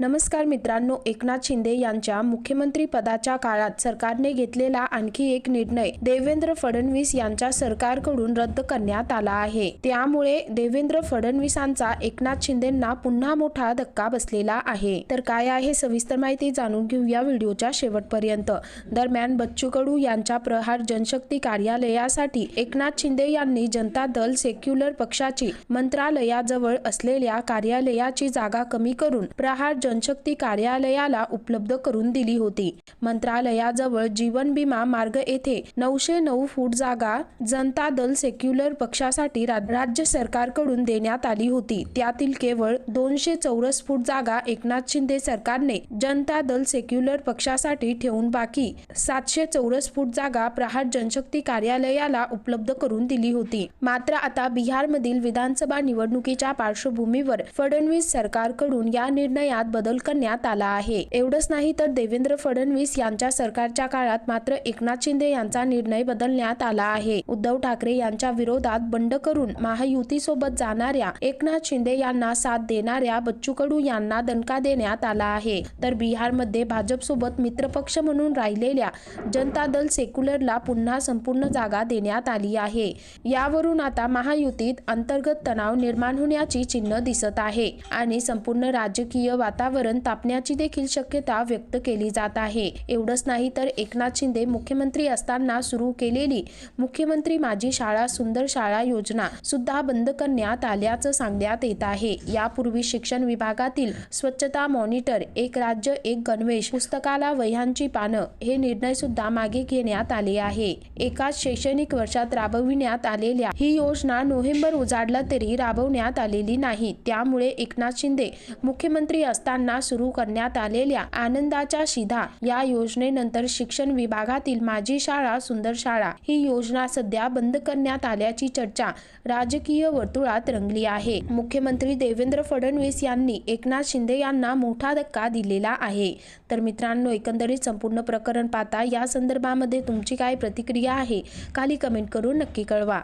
नमस्कार मित्रांनो एकनाथ शिंदे यांच्या मुख्यमंत्री पदाच्या काळात सरकारने घेतलेला आणखी एक निर्णय देवेंद्र फडणवीस यांच्या सरकारकडून रद्द करण्यात आला आहे. त्यामुळे देवेंद्र फडणवीसांचा एकनाथ शिंदेंना पुन्हा मोठा धक्का बसलेला आहे. तर काय आहे सविस्तर माहिती जाणून घेऊया व्हिडिओच्या शेवटपर्यंत. दरम्यान बच्चू कडू यांच्या प्रहार जनशक्ती कार्यालयासाठी एकनाथ शिंदे यांनी जनता दल सेक्युलर पक्षाची मंत्रालयाजवळ असलेल्या कार्यालयाची जागा कमी करून प्रहार जनशक्ती कार्यालयाला उपलब्ध करून दिली होती. मंत्रालयाजवळ जीवन विमा मार्ग येथे नऊशे नऊ फूट जागा जनता दल सेक्युलर पक्षासाठी राज्य सरकारकडून देण्यात आली होती. त्यातील केवळ दोनशे चौरस फूट जागा एकनाथ शिंदे सरकारने जनता दल सेक्युलर पक्षासाठी ठेवून बाकी सातशे चौरस फूट जागा प्रहार जनशक्ती कार्यालयाला उपलब्ध करून दिली होती. मात्र आता बिहारमधील विधानसभा निवडणुकीच्या पार्श्वभूमीवर फडणवीस सरकारकडून या निर्णयात बदल करण्यात आला आहे. एवढंच नाही तर देवेंद्र फडणवीस यांच्या सरकारच्या काळात मात्र एकनाथ शिंदे यांचा निर्णय बदलण्यात आला आहे. उद्धव ठाकरे यांच्या विरोधात बंड करून महायुतीसोबत जाणाऱ्या एकनाथ शिंदे यांना साथ देणाऱ्या बच्चू कडू यांना दणका देण्यात आला आहे. तर बिहारमध्ये भाजपसोबत मित्रपक्ष म्हणून राहिलेल्या जनता दल सेक्युलरला पुन्हा संपूर्ण जागा देण्यात आली आहे. यावरून आता महायुतीत अंतर्गत तणाव निर्माण होण्याची चिन्ह दिसत आहे आणि संपूर्ण राजकीय वातावरण तापण्याची देखील शक्यता व्यक्त केली जात आहे. एवढंच नाही तर एकनाथ शिंदे मुख्यमंत्री असताना सुरू केलेली मुख्यमंत्री माझी शाळा सुंदर शाळा योजना सुद्धा बंद करण्यात आल्याचं सांगण्यात येत आहे. यापूर्वी शिक्षण विभागातील स्वच्छता मॉनिटर एक राज्य एक गणवेश पुस्तकाला वह्यांची पानं हे निर्णय सुद्धा मागे घेण्यात आले आहे. एकाच शैक्षणिक वर्षात राबविण्यात आलेल्या ही योजना नोव्हेंबर उजाडला तरी राबवण्यात आलेली नाही. त्यामुळे एकनाथ शिंदे मुख्यमंत्री असताना सुरू करण्यात आलेल्या आनंदाच्या शिधा या योजनेनंतर शिक्षण विभागातील माझी शाळा सुंदर शाळा ही योजना सध्या बंद करण्यात आल्याची चर्चा राजकीय वर्तुळात रंगली आहे. मुख्यमंत्री देवेंद्र फडणवीस यांनी एकनाथ शिंदे यांना मोठा धक्का दिलेला आहे. तर मित्रांनो एकंदरीत संपूर्ण प्रकरण पाहता या संदर्भामध्ये तुमची काय प्रतिक्रिया आहे? खाली कमेंट करून नक्की कळवा.